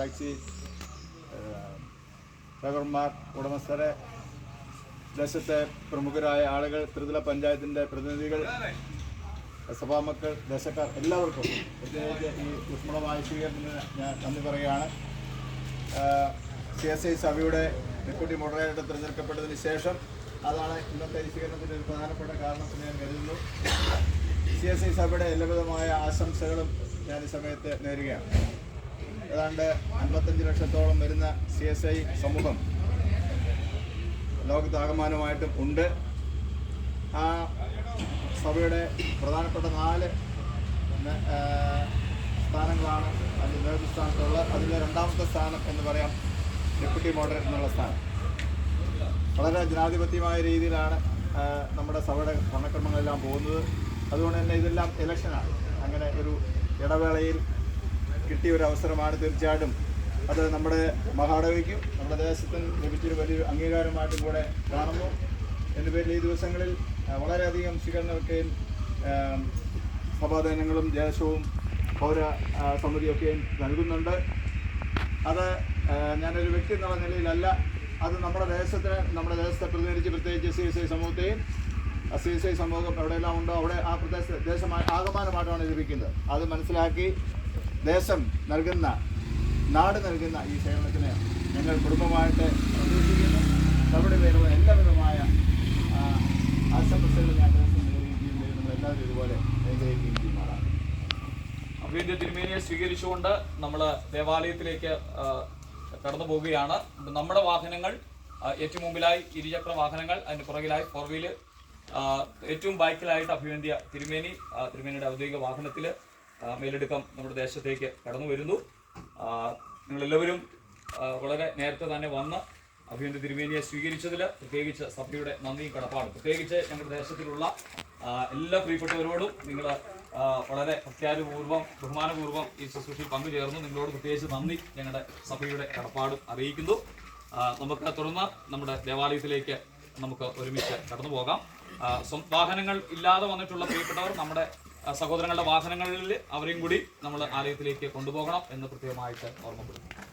Taxi ഡ്രൈവർമാർ ഉടമസ്ഥരെ ദേശത്തെ പ്രമുഖരായ ആളുകൾ ത്രിതല പഞ്ചായത്തിന്റെ പ്രതിനിധികൾ സഭാ മക്കൾ ദേശക്കാർ എല്ലാവർക്കും പ്രത്യേകിച്ച് ഈ ഊഷ്മളമായ സ്വീകരണത്തിന് ഞാൻ നന്ദി പറയുകയാണ്. സി എസ് ഐ സഭയുടെ ഡെപ്യൂട്ടി മോഡറേറ്റർ തിരഞ്ഞെടുക്കപ്പെട്ടതിന് ശേഷം അതാണ് ഇന്നത്തെ ഈ സ്വീകരണത്തിന്റെ ഒരു പ്രധാനപ്പെട്ട കാരണം എന്ന് ഞാൻ കരുതുന്നു. സി എസ് ഐ സഭയുടെ എല്ലാവിധമായ ആശംസകളും ഞാൻ ഈ സമയത്ത് നേരുകയാണ്. ഏതാണ്ട് അൻപത്തഞ്ച് ലക്ഷത്തോളം വരുന്ന സി എസ് ഐ സമൂഹം ലോകത്താകമാനമായിട്ടും ഉണ്ട്. ആ സഭയുടെ പ്രധാനപ്പെട്ട നാല് സ്ഥാനങ്ങളാണ് അതിന്റെ നേതൃസ്ഥാനത്തുള്ളത് അതിലെ രണ്ടാമത്തെ സ്ഥാനം എന്ന് പറയാം ഡെപ്യൂട്ടി മോഡറേറ്റർ എന്നുള്ള സ്ഥാനം. വളരെ ജനാധിപത്യമായ രീതിയിലാണ് നമ്മുടെ സഭയുടെ ഭരണക്രമങ്ങളെല്ലാം പോകുന്നത്. അതുകൊണ്ട് തന്നെ ഇതെല്ലാം ഇലക്ഷനാണ്. അങ്ങനെ ഒരു ഇടവേളയിൽ കിട്ടിയ ഒരു അവസരമാണ് തീർച്ചയായിട്ടും. അത് നമ്മുടെ മഹാടവയ്ക്കും നമ്മുടെ ദേശത്തിന് ലഭിച്ചൊരു വലിയ അംഗീകാരമായിട്ടും കൂടെ കാണുന്നു. എന്റെ പേരിൽ ഈ ദിവസങ്ങളിൽ വളരെയധികം സ്വീകരണമൊക്കെയും ആ, സഭാദാനങ്ങളും ദേശവും പൗര സമിതിയൊക്കെയും നൽകുന്നുണ്ട്. അത് ഞാനൊരു വ്യക്തി എന്നുള്ള നിലയിലല്ല. അത് നമ്മുടെ ദേശത്തിന് നമ്മുടെ ദേശത്തെ പ്രതിനിധിച്ച് പ്രത്യേകിച്ച് സി എസ് ഐ സമൂഹത്തെയും സി എസ് ഐ സമൂഹം എവിടെയെല്ലാം ഉണ്ടോ അവിടെ ആ പ്രദേശ ദേശമായി ആകമാനമായിട്ടാണ് ലഭിക്കുന്നത്. അത് മനസ്സിലാക്കി ദേശം നൽകുന്ന നാട് നൽകുന്ന ഈ സേവനത്തിന് ഞങ്ങൾ കുടുംബമായിട്ട് സന്തോഷിക്കുന്നു നമ്മുടെ പേരുള്ള എല്ലാവിധമായ ആശംസകൾ ഞാൻ ദേശം നേടുകയും ചെയ്യുന്നു. എല്ലാവരും ഇതുപോലെ അനുഗ്രഹിക്കുകയും ചെയ്യുന്നതാണ് അഭിവന്ദ്യ തിരുമേനിയെ സ്വീകരിച്ചുകൊണ്ട് നമ്മൾ ദേവാലയത്തിലേക്ക് കടന്നു പോവുകയാണ്. നമ്മുടെ വാഹനങ്ങൾ ഏറ്റവും മുമ്പിലായി ഇരുചക്ര വാഹനങ്ങൾ അതിന് പുറകിലായി ഫോർ വീൽ ഏറ്റവും ബൈക്കിലായിട്ട് അഭിവന്ദ്യ തിരുമേനി തിരുമേനിയുടെ ഔദ്യോഗിക വാഹനത്തിൽ മേലെടുക്കം നമ്മുടെ ദേശത്തേക്ക് കടന്നു വരുന്നു. നിങ്ങളെല്ലാവരും വളരെ നേരത്തെ തന്നെ വന്ന് അഭിയന്ത തിരുമേനിയെ സ്വീകരിച്ചതിൽ പ്രത്യേകിച്ച് സഭയുടെ നന്ദിയും കടപ്പാടും. പ്രത്യേകിച്ച് ഞങ്ങളുടെ ദേശത്തിലുള്ള എല്ലാ പ്രിയപ്പെട്ടവരോടും നിങ്ങൾ വളരെ പ്രത്യാരപൂർവം ബഹുമാനപൂർവം ഈ ശുശ്രൂഷയിൽ പങ്കുചേർന്നു നിങ്ങളോട് പ്രത്യേകിച്ച് നന്ദി ഞങ്ങളുടെ സഭയുടെ കടപ്പാടും അറിയിക്കുന്നു. നമുക്ക് തുടർന്ന് നമ്മുടെ ദേവാലയത്തിലേക്ക് നമുക്ക് ഒരുമിച്ച് കടന്നു പോകാം വാഹനങ്ങൾ ഇല്ലാതെ വന്നിട്ടുള്ള പ്രിയപ്പെട്ടവർ നമ്മുടെ സഹോദരങ്ങളുടെ വാഹനങ്ങളിൽ അവരെയും കൂടി നമ്മൾ ആലയത്തിലേക്ക് കൊണ്ടുപോകണം എന്ന് പ്രത്യേകമായിട്ട് ഓർമ്മപ്പെടുത്തുന്നു